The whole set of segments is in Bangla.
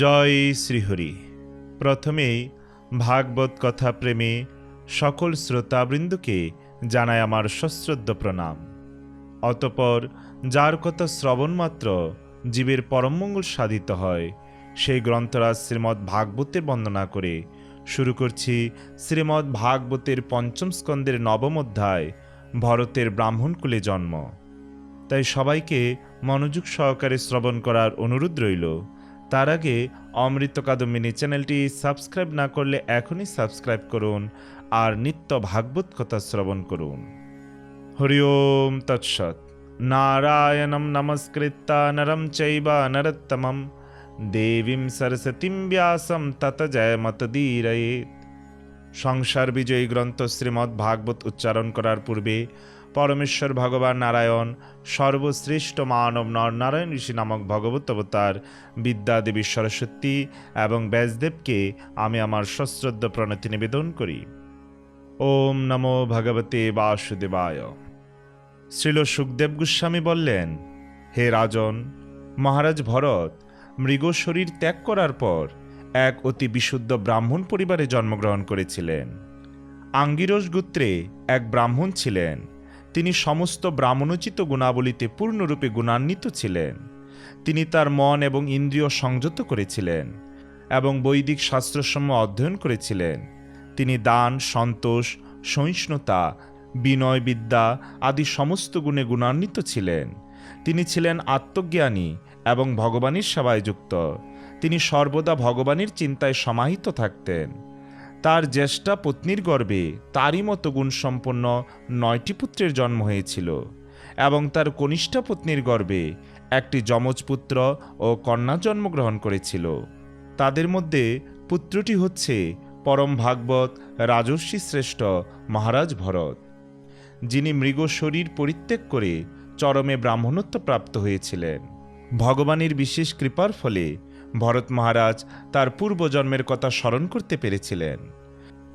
জয় শ্রীহরি। প্রথমেই ভাগবত কথা প্রেমে সকল শ্রোতাবৃন্দকে জানায় আমার সশ্রদ্ধ প্রণাম। অতপর যার কথা শ্রবণ মাত্র জীবের পরমমঙ্গল সাধিত হয়, সেই গ্রন্থরাজ শ্রীমৎ ভাগবতের বন্দনা করে শুরু করছি শ্রীমৎ ভাগবতের পঞ্চম স্কন্দের নবম অধ্যায়, ভরতের ব্রাহ্মণকুলে জন্ম। তাই সবাইকে মনোযোগ সহকারে শ্রবণ করার অনুরোধ রইল তার আগে অমৃত কাদম্বিনী চ্যানেলটি সাবস্ক্রাইব না করলে এখনই সাবস্ক্রাইব করুন আর নিত্য ভাগবত কথা শ্রবণ করুন। হরি ওম তৎসৎ। নারায়ণম নমস্কৃত্য, নরম চৈব, নরোত্তমম। দেবীম সরস্বতীম ব্যাসম, তত জয় জয়মতদীরয়েত সংসার বিজয়ী গ্রন্থ শ্রীমদ্ ভাগবত উচ্চারণ করার পূর্বে পরমেশ্বর ভগবান নারায়ণ, সর্বশ্রেষ্ঠ মানব নর নারায়ণ ঋষি নামক ভগবত অবতার, বিদ্যাদেবী সরস্বতী এবং ব্যাসদেবকে আমি আমার সশ্রদ্ধ প্রণতি নিবেদন করি। ওম নমো ভগবতে বাসুদেবায়। শ্রীল সুখদেব গোস্বামী বললেন, হে রাজন, মহারাজ ভরত, মৃগ শরীর ত্যাগ করার পর এক অতি বিশুদ্ধ ব্রাহ্মণ পরিবারে জন্মগ্রহণ করেছিলেন। আঙ্গিরস গোত্রে এক ব্রাহ্মণ ছিলেন। তিনি সমস্ত ব্রাহ্মণোচিত গুণাবলীতে পূর্ণরূপে গুণান্বিত ছিলেন। তিনি তার মন এবং ইন্দ্রিয় সংযত করেছিলেন এবং বৈদিক শাস্ত্রসমূহ অধ্যয়ন করেছিলেন। তিনি দান, সন্তোষ, সহিষ্ণুতা বিনয় বিদ্যা আদি সমস্ত গুণে গুণান্বিত ছিলেন। তিনি ছিলেন আত্মজ্ঞানী এবং ভগবানের সেবায় যুক্ত তিনি সর্বদা ভগবানের চিন্তায় সমাহিত থাকতেন। তার জ্যেষ্ঠা পত্নীর গর্ভে তারই মতো গুণসম্পন্ন নয়টি পুত্রের জন্ম হয়েছিল এবং তার কনিষ্ঠা পত্নীর গর্ভে একটি যমজ পুত্র ও কন্যা জন্মগ্রহণ করেছিল। তাদের মধ্যে পুত্রটি হচ্ছে পরম ভাগবত রাজর্ষি শ্রেষ্ঠ মহারাজ ভরত, যিনি মৃগ শরীর পরিত্যাগ করে চরমে ব্রাহ্মণত্ব প্রাপ্ত হয়েছিলেন। ভগবানের বিশেষ কৃপার ফলে ভরত মহারাজ তার পূর্বজন্মের কথা স্মরণ করতে পেরেছিলেন।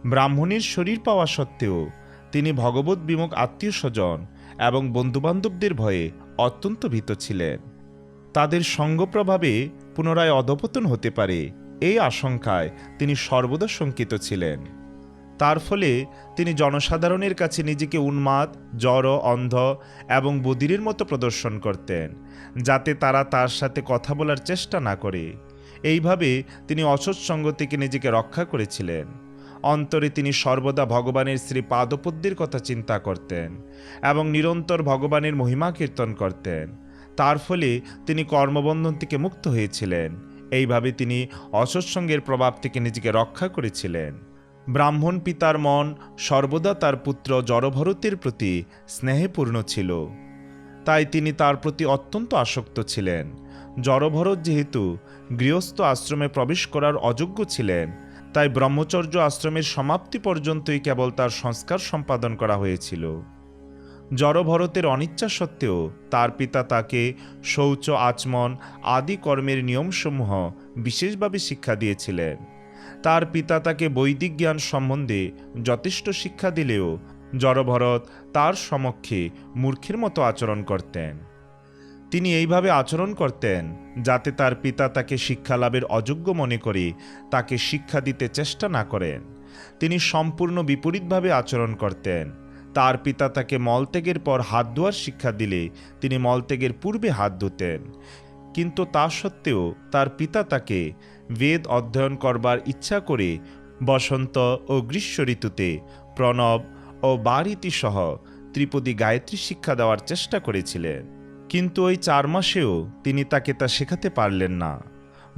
ব্রাহ্মণের শরীর পাওয়া সত্ত্বেও তিনি ভগবত বিমুখ আত্মীয় স্বজন এবং বন্ধুবান্ধবদের ভয়ে অত্যন্ত ভীত ছিলেন। তাদের সঙ্গপ্রভাবে পুনরায় অধপতন হতে পারে এই আশঙ্কায় তিনি সর্বদা শঙ্কিত ছিলেন। তার ফলে তিনি জনসাধারণের কাছে নিজেকে উন্মাদ, জড়, অন্ধ এবং বদিরের মতো প্রদর্শন করতেন, যাতে তারা তার সাথে কথা বলার চেষ্টা না করে। এইভাবে তিনি অসৎসঙ্গ থেকে নিজেকে রক্ষা করেছিলেন। অন্তরে তিনি সর্বদা ভগবানের শ্রী পাদপদ্যের কথা চিন্তা করতেন এবং নিরন্তর ভগবানের মহিমা কীর্তন করতেন। তার ফলে তিনি কর্মবন্ধন থেকে মুক্ত হয়েছিলেন। এইভাবে তিনি অসৎসঙ্গের প্রভাব থেকে নিজেকে রক্ষা করেছিলেন। ব্রাহ্মণ পিতার মন সর্বদা তার পুত্র জড়ভরতের প্রতি স্নেহপূর্ণ ছিল। তাই তিনি তার প্রতি অত্যন্ত আসক্ত ছিলেন। জড়ভরত যেহেতু গৃহস্থ আশ্রমে প্রবেশ করার অযোগ্য ছিলেন, তাই ব্রহ্মচর্য আশ্রমের সমাপ্তি পর্যন্তই কেবল তার সংস্কার সম্পাদন করা হয়েছিল। জড়ভরতের অনিচ্ছা সত্ত্বেও তার পিতা তাকে শৌচ, আচমন আদি কর্মের নিয়মসমূহ বিশেষভাবে শিক্ষা দিয়েছিলেন। তার পিতা তাকে বৈদিক জ্ঞান সম্বন্ধে যথেষ্ট শিক্ষা দিলেও জড়ভরত তার সমক্ষে মূর্খের মতো আচরণ করতেন। তিনি এইভাবে আচরণ করতেন যাতে তার পিতা তাকে শিক্ষা লাভের অযোগ্য মনে করে, তাকে শিক্ষা দিতে চেষ্টা না করেন। তিনি সম্পূর্ণ বিপরীতভাবে আচরণ করতেন। তার পিতা তাকে মলত্যাগের পর হাত ধোয়ার শিক্ষা দিলে তিনি মলত্যাগের পূর্বে হাত ধুতেন। কিন্তু তা সত্ত্বেও তার পিতা তাকে বেদ অধ্যয়ন করবার ইচ্ছা করে বসন্ত ও গ্রীষ্ম ঋতুতে প্রণব ও বারীতি সহ ত্রিপদী গায়ত্রী শিক্ষা দেওয়ার চেষ্টা করেছিলেন। কিন্তু ওই চার মাসেও তিনি তাকে তা শেখাতে পারলেন না।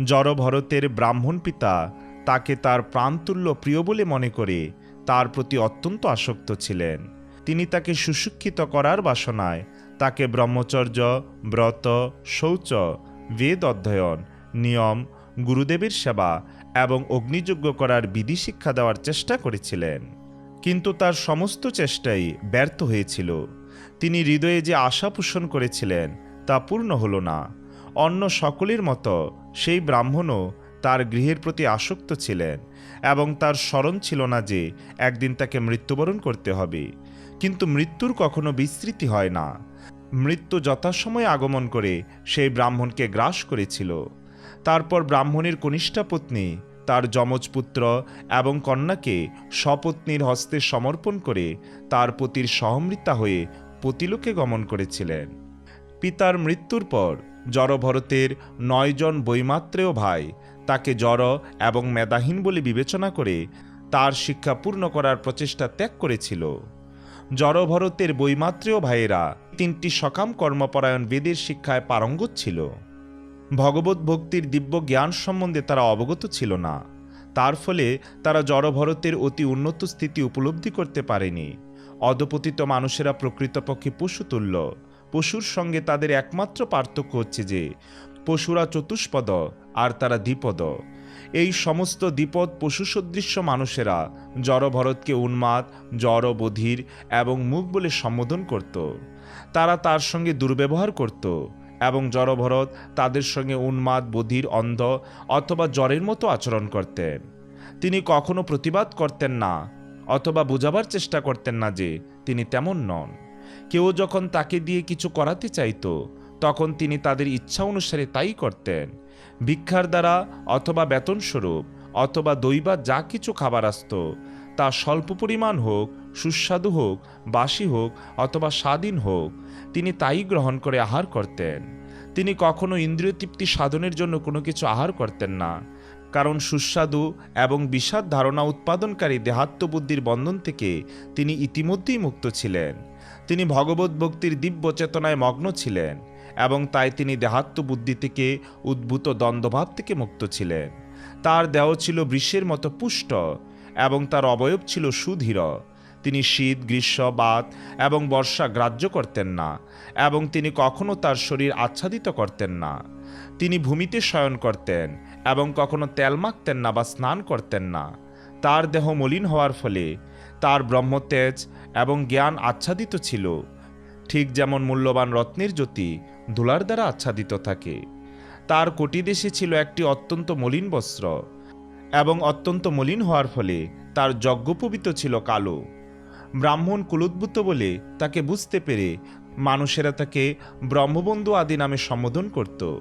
জড়ভরতের ব্রাহ্মণ পিতা তাকে তার প্রাণতুল্য প্রিয় বলে মনে করে তার প্রতি অত্যন্ত আসক্ত ছিলেন। তিনি তাকে সুশিক্ষিত করার বাসনায় তাকে ব্রহ্মচর্য, ব্রত, শৌচ, বেদ অধ্যয়ন, নিয়ম, গুরুদেবের সেবা এবং অগ্নিযজ্ঞ করার বিধি শিক্ষা দেওয়ার চেষ্টা করেছিলেন। কিন্তু তার সমস্ত চেষ্টাই ব্যর্থ হয়েছিল। তিনি হৃদয়ে যে আশা পোষণ করেছিলেন তা পূর্ণ হল না। অন্য সকলের মতো সেই ব্রাহ্মণও তার গৃহের প্রতি আসক্ত ছিলেন এবং তার স্মরণ ছিল না যে একদিন তাকে মৃত্যুবরণ করতে হবে। কিন্তু মৃত্যুর কখনো বিস্তৃতি হয় না। মৃত্যু যথাসময়ে আগমন করে সেই ব্রাহ্মণকে গ্রাস করেছিল। তারপর ব্রাহ্মণের কনিষ্ঠা পত্নী, তার যমজ পুত্র এবং কন্যাকে স্বপত্নীর হস্তে সমর্পণ করে তার পতির সহমৃতা হয়ে পতিলোকে গমন করেছিলেন। পিতার মৃত্যুর পর জড়ভরতের নয়জন বৈমাত্রেয় ভাই তাকে জড় এবং মেধাহীন বলে বিবেচনা করে তার শিক্ষা পূর্ণ করার প্রচেষ্টা ত্যাগ করেছিল। জড়ভরতের বৈমাত্রেয় ভাইয়েরা তিনটি সকাম কর্মপরায়ণ বেদের শিক্ষায় পারঙ্গত ছিল। ভগবত ভক্তির দিব্য জ্ঞান সম্বন্ধে তারা অবগত ছিল না। তার ফলে তারা জড়ভরতের অতি উন্নত স্থিতি উপলব্ধি করতে পারেনি। অধপতিত মানুষেরা প্রকৃতপক্ষে পশুতুল্য পশুর সঙ্গে তাদের একমাত্র পার্থক্য হচ্ছে যে, পশুরা চতুষ্পদ আর তারা দ্বিপদ। এই সমস্ত দ্বিপদ পশু সদৃশ্য মানুষেরা জড়ভরতকে উন্মাদ জড় বধির এবং মুখ বলে সম্বোধন করত। তারা তার সঙ্গে দুর্ব্যবহার করত এবং জড়ভরত তাদের সঙ্গে উন্মাদ, বধির, অন্ধ অথবা জ্বরের মতো আচরণ করতেন। তিনি কখনো প্রতিবাদ করতেন না। অথবা বোঝাবার চেষ্টা করতেন না যে তিনি তেমন নন। কেউ যখন তাকে দিয়ে কিছু করাতে চাইত, তখন তিনি তাদের ইচ্ছা অনুসারে তাই করতেন। ভিক্ষার দ্বারা অথবা বেতনস্বরূপ অথবা দৈবাত যা কিছু খাবার আসত, তা স্বল্প পরিমাণ হোক, সুস্বাদু হোক, বাসি হোক অথবা স্বাধীন হোক, তিনি তাই গ্রহণ করে আহার করতেন। তিনি কখনো ইন্দ্রিয় তৃপ্তি সাধনের জন্য কোনো কিছু আহার করতেন না। কারণ সুস্বাদু এবং বিষাদ ধারণা উৎপাদনকারী দেহাত্মবুদ্ধির বন্ধন থেকে তিনি ইতিমধ্যেই মুক্ত ছিলেন। তিনি ভগবত ভক্তির দিব্য চেতনায় মগ্ন ছিলেন এবং তাই তিনি দেহাত্ম বুদ্ধি থেকে উদ্ভূত দ্বন্দ্বভাব থেকে মুক্ত ছিলেন। তার দেহ ছিল বৃষের মতো পুষ্ট এবং তার অবয়ব ছিল সুধীর। তিনি শীত, গ্রীষ্ম, বাত এবং বর্ষা গ্রাহ্য করতেন না এবং তিনি কখনও তার শরীর আচ্ছাদিত করতেন না। তিনি ভূমিতে শয়ন করতেন এবং কখনো তেল মাখতেন না বা স্নান করতেন না। তার দেহ মলিন হওয়ার ফলে তার ব্রহ্মতেজ এবং জ্ঞান আচ্ছাদিত ছিল। ঠিক যেমন মূল্যবান রত্নের জ্যোতি ধুলার দ্বারা আচ্ছাদিত থাকে। তার কোটিদেশে ছিল একটি অত্যন্ত মলিন বস্ত্র এবং অত্যন্ত মলিন হওয়ার ফলে তার যজ্ঞপবিত ছিল কালো। ব্রাহ্মণ কুলোদ্ভূত বলে তাকে বুঝতে পেরে মানুষেরা তাকে ব্রহ্মবন্ধু আদি নামে সম্বোধন করত।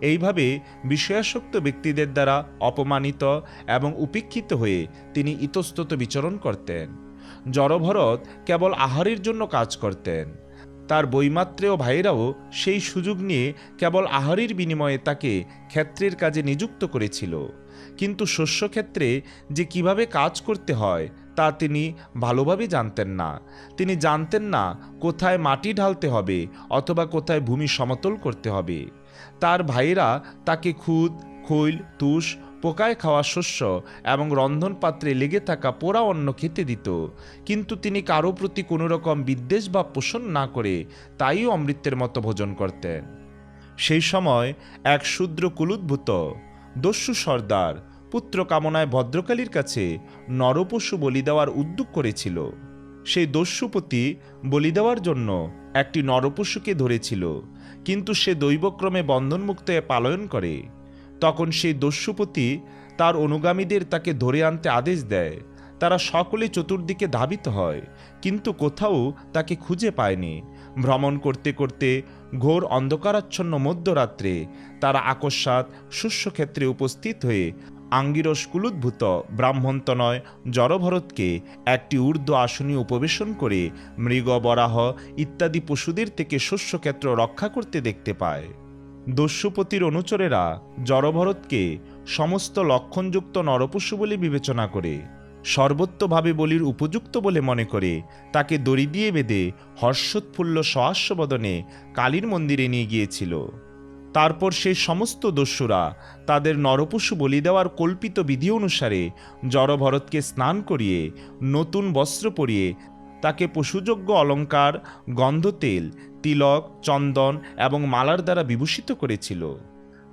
এইভাবে বিষয়াসক্ত ব্যক্তিদের দ্বারা অপমানিত এবং উপেক্ষিত হয়ে তিনি ইতস্তত বিচরণ করতেন। জড়ভরত কেবল আহারের জন্য কাজ করতেন। তার বৈমাত্রেয় ভাইয়েরাও সেই সুযোগ নিয়ে কেবল আহারের বিনিময়ে তাকে ক্ষেত্রের কাজে নিযুক্ত করেছিল। কিন্তু শস্যক্ষেত্রে যে কীভাবে কাজ করতে হয় তা তিনি ভালোভাবে জানতেন না। তিনি জানতেন না কোথায় মাটি ঢালতে হবে অথবা কোথায় ভূমি সমতল করতে হবে। তার ভাইয়েরা তাকে খুদ, খৈল, তুষ, পোকায় খাওয়া শস্য এবং রন্ধন পাত্রে লেগে থাকা পোড়া অন্ন খেতে দিত। কিন্তু তিনি কারও প্রতি কোনো রকম বিদ্বেষ বা পোষণ না করে তাই অমৃতের মতো ভোজন করতেন। সেই সময় এক শূদ্র কুলুদ্ভূত, দস্যু সর্দার পুত্র কামনায় ভদ্রকালীর কাছে নরপশু বলি দেওয়ার উদ্যোগ করেছিল। সেই দস্যুপতি বলি দেওয়ার জন্য একটি নরপশুকে ধরেছিল, কিন্তু সে দৈবক্রমে বন্ধনমুক্ত পালয়ন করে। তখন সেই দস্যুপতি তার অনুগামীদের তাকে ধরে আনতে আদেশ দেয়, তারা সকলে চতুর্দিকে ধাবিত হয়, কিন্তু কোথাও তাকে খুঁজে পায়নি। ভ্রমণ করতে করতে ঘোর অন্ধকারাচ্ছন্ন মধ্যরাত্রে তারা আকস্মাৎ শস্যক্ষেত্রে উপস্থিত হয়ে আঙ্গিরস কুলুদ্ভূত ব্রাহ্মণতনয় জড়ভরতকে একটি ঊর্ধ্ব আসনে উপবেশন করে মৃগ বরাহ ইত্যাদি পশুদের থেকে শস্যক্ষেত্র রক্ষা করতে দেখতে পায়। দস্যুপতির অনুচরেরা জড়ভরতকে সমস্ত লক্ষণযুক্ত নরপশু বলে বিবেচনা করে সর্বত্রভাবে বলির উপযুক্ত বলে মনে করে, তাকে দড়ি দিয়ে বেঁধে হর্ষোৎফুল্ল সহাস্যবদনে কালীর মন্দিরে নিয়ে গিয়েছিল। তারপর সেই সমস্ত দস্যুরা তাদের নরপশু বলি দেওয়ার কল্পিত বিধি অনুসারে জড়ভরতকে স্নান করিয়ে, নতুন বস্ত্র পরিয়ে, তাকে পশুযোগ্য অলঙ্কার, গন্ধতেল, তিলক, চন্দন এবং মালার দ্বারা বিভূষিত করেছিল।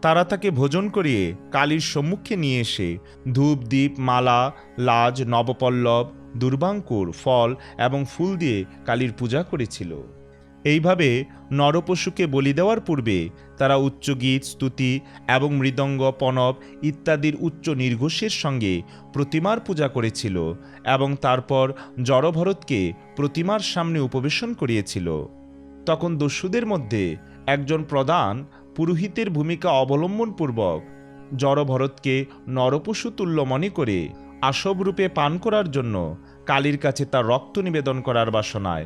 তারা তাকে ভোজন করিয়ে কালীর সম্মুখে নিয়ে এসে ধূপ দ্বীপ মালা, লাজ, নবপল্লব, দুর্বাঙ্কুর, ফল এবং ফুল দিয়ে কালীর পূজা করেছিল। এইভাবে নরপশুকে বলি দেওয়ার পূর্বে তারা উচ্চগীত, স্তুতি এবং মৃদঙ্গ পনব ইত্যাদির উচ্চ নির্ঘোষের সঙ্গে প্রতিমার পূজা করেছিল এবং তারপর জড়ভরতকে প্রতিমার সামনে উপবেশন করিয়েছিল। তখন দস্যুদের মধ্যে একজন প্রধান পুরোহিতের ভূমিকা অবলম্বনপূর্বক জড়ভরতকে নরপশু তুল্য মনে করে আসব রূপে পান করার জন্য কালীর কাছে তার রক্ত নিবেদন করার বাসনায়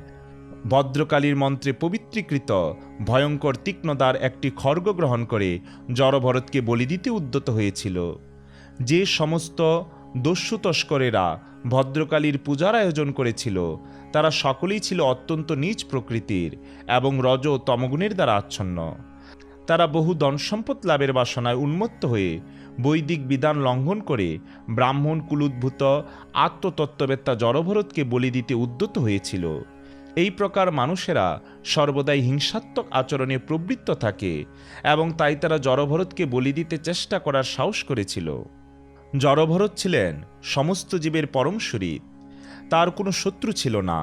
ভদ্রকালীর মন্ত্রে পবিত্রীকৃত, ভয়ঙ্কর তীক্ষ্ণদার একটি খর্গ গ্রহণ করে জড়ভরতকে বলি দিতে উদ্যত হয়েছিল। যে সমস্ত দস্যু তস্করেরা ভদ্রকালীর পূজার আয়োজন করেছিল, তারা সকলেই ছিল অত্যন্ত নীচ প্রকৃতির এবং রজ তমগুণের দ্বারা আচ্ছন্ন। তারা বহু ধনসম্পদ লাভের বাসনায় উন্মত্ত হয়ে বৈদিক বিধান লঙ্ঘন করে ব্রাহ্মণ কুলুদ্ভূত আত্মতত্ত্ববেত্তা জড়ভরতকে বলি দিতে উদ্যত হয়েছিল। এই প্রকার মানুষেরা সর্বদাই হিংসাত্মক আচরণে প্রবৃত্ত থাকে এবং তাই তারা জড়ভরতকে বলি দিতে চেষ্টা করার সাহস করেছিল। জড়ভরত ছিলেন সমস্ত জীবের পরম শরীর, তার কোনো শত্রু ছিল না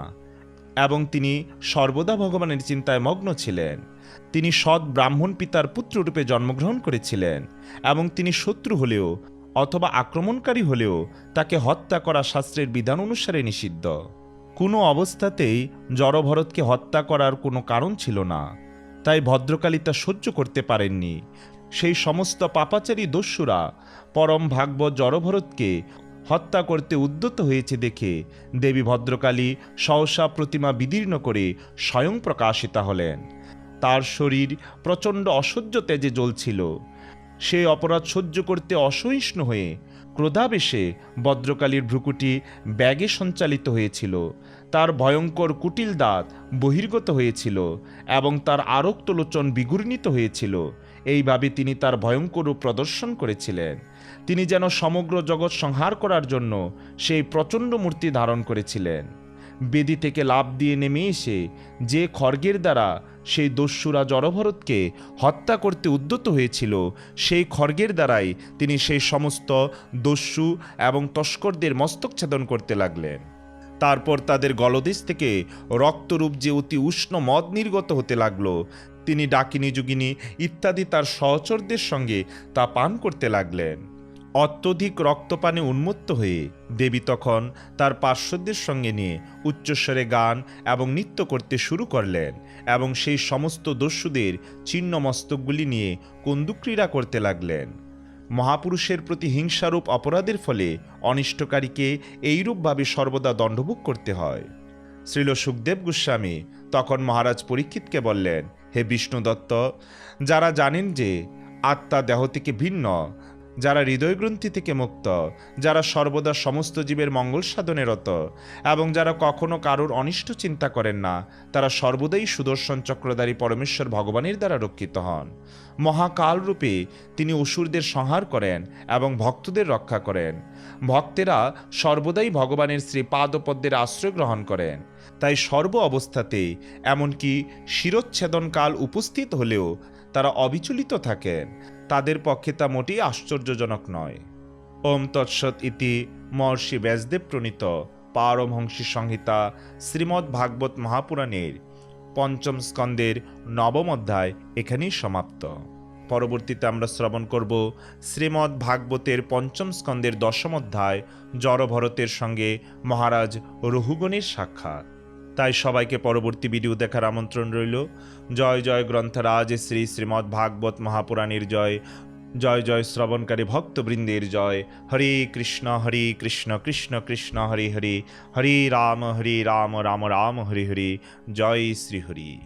এবং তিনি সর্বদা ভগবানের চিন্তায় মগ্ন ছিলেন। তিনি সৎ ব্রাহ্মণ পিতার পুত্ররূপে জন্মগ্রহণ করেছিলেন এবং তিনি শত্রু হলেও অথবা আক্রমণকারী হলেও তাকে হত্যা করা শাস্ত্রের বিধান অনুসারে নিষিদ্ধ। কোনো অবস্থাতেই জড়ভরতকে হত্যা করার কোনো কারণ ছিল না। তাই ভদ্রকালী তা সহ্য করতে পারেননি। সেই সমস্ত পাপাচারী দস্যুরা পরম ভাগবত জড়ভরতকে হত্যা করতে উদ্যত হয়েছে দেখে দেবী ভদ্রকালী সহসা প্রতিমা বিদীর্ণ করে স্বয়ং প্রকাশিতা হলেন। তার শরীর প্রচণ্ড অসহ্য তেজে জ্বলছিল। সে অপরাধ সহ্য করতে অসহিষ্ণু হয়ে ক্রোধাবেশে ভদ্রকালীর ভ্রুকুটি ব্যাগে সঞ্চালিত হয়েছিল। তার ভয়ঙ্কর কুটিল দাঁত বহির্গত হয়েছিল এবং তার আরক্ত লোচন বিগুর্ণিত হয়েছিল। এইভাবে তিনি তার ভয়ঙ্কর প্রদর্শন করেছিলেন। তিনি যেন সমগ্র জগৎ সংহার করার জন্য সেই প্রচণ্ড মূর্তি ধারণ করেছিলেন। বেদি থেকে লাভ দিয়ে নেমে এসে যে খড়গের দ্বারা সেই দস্যুরা জড়ভরতকে হত্যা করতে উদ্যত হয়েছিল, সেই খড়গের দ্বারাই তিনি সেই সমস্ত দস্যু এবং তস্করদের মস্তক ছেদন করতে লাগলেন। তারপর তাদের গলদেশ থেকে রক্তরূপ যে অতি উষ্ণ মদ নির্গত হতে লাগল, তিনি ডাকিনী যুগিনী ইত্যাদি তার সহচরদের সঙ্গে তা পান করতে লাগলেন। অত্যধিক রক্তপানে উন্মত্ত হয়ে দেবী তখন তার পার্শ্বদের সঙ্গে নিয়ে উচ্চস্বরে গান এবং নৃত্য করতে শুরু করলেন এবং সেই সমস্ত দস্যুদের চিহ্ন মস্তকগুলি নিয়ে কন্দুক্রীড়া করতে লাগলেন। মহাপুরুষের প্রতি হিংসারূপ অপরাধের ফলে অনিষ্টকারীকে এইরূপভাবে সর্বদা দণ্ডভোগ করতে হয়। শ্রীল সুখদেব গোস্বামী তখন মহারাজ পরীক্ষিতকে বললেন, হে বিষ্ণুদত্ত, যারা জানেন যে আত্মা দেহ থেকে ভিন্ন যারা হৃদয়গ্রন্থি থেকে মুক্ত, যারা সর্বদা সমস্ত জীবের মঙ্গল সাধনে রত, এবং যারা কখনো কারোর অনিষ্ট চিন্তা করেন না, তারা সর্বদাই সুদর্শন চক্রধারী পরমেশ্বর ভগবানের দ্বারা রক্ষিত হন। মহাকাল রূপে তিনি অসুরদের সংহার করেন এবং ভক্তদের রক্ষা করেন। ভক্তেরা সর্বদাই ভগবানের শ্রী পাদপদ্মের আশ্রয় গ্রহণ করেন। তাই সর্ব অবস্থাতে, এমনকি শিরচ্ছেদনকাল উপস্থিত হলেও তারা অবিচলিত থাকেন। তাদের পক্ষে তা মোটেই আশ্চর্যজনক নয়। ওম তৎসৎ ইতি মহর্ষি ব্যাসদেব প্রণীত পারমহংসী সংহিতা শ্রীমদ্ ভাগবত মহাপুরাণের পঞ্চম স্কন্দের নবম অধ্যায় এখানেই সমাপ্ত। পরবর্তীতে আমরা শ্রবণ করব শ্রীমদ্ ভাগবতের পঞ্চম স্কন্দের দশম অধ্যায়, জড়ভরতের সঙ্গে মহারাজ রঘুগণের সাক্ষাৎ। তাই সবাইকে পরবর্তী ভিডিও দেখার আমন্ত্রণ রইল। জয় জয়, গ্রন্থরাজ, শ্রী শ্রীমদ্ ভাগবত মহাপুরাণের জয়। জয় জয় শ্রবণকারী ভক্তবৃন্দের জয়। হরে কৃষ্ণ হরে কৃষ্ণ কৃষ্ণ কৃষ্ণ, হরে হরে। হরে রাম হরে রাম রাম রাম, হরে হরে। জয় শ্রী হরি।